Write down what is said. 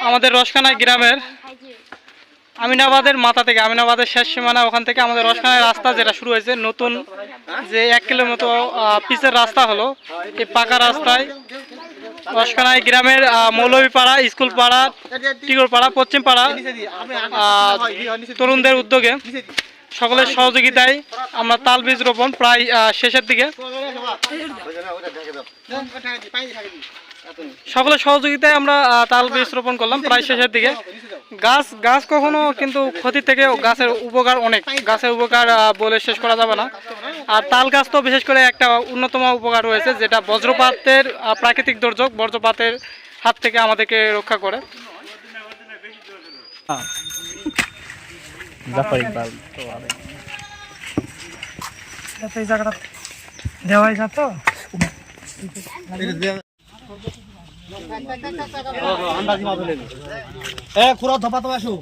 আমাদের রসখানা গ্রামের আমিনাবাদের মাথা থেকে আমিনাবাদের শেষ সীমানা ওখান থেকে আমাদের রসখানার রাস্তা যেটা শুরু হয়েছে নতুন যে এক কিলোমিটার পিচের রাস্তা হলো এই পাকা রাস্তায় রসখানায় গ্রামের মৌলভীপাড়া স্কুল পাড়া টিগর পাড়া পশ্চিম পাড়া আহ, তরুণদের উদ্যোগে সকলের সহযোগিতায় আমরা তাল বীজ রোপণ প্রায় শেষের দিকে সকলের সহযোগিতায় আমরা তাল বীজ রোপণ করলাম প্রায় শেষের দিকে। গাছ গাছ কখনো কিন্তু ক্ষতি থেকে গাছের উপকার অনেক। গাছের উপকার বলে শেষ করা যাবে না। আর তাল গাছ তো বিশেষ করে একটা অন্যতম উপকার রয়েছে যেটা বজ্রপাতের প্রাকৃতিক দুর্যোগ বজ্রপাতের হাত থেকে আমাদেরকে রক্ষা করে। যাতে এই জায়গাটা দেওয়াই যেত এ খুড়া ধপা তো আসো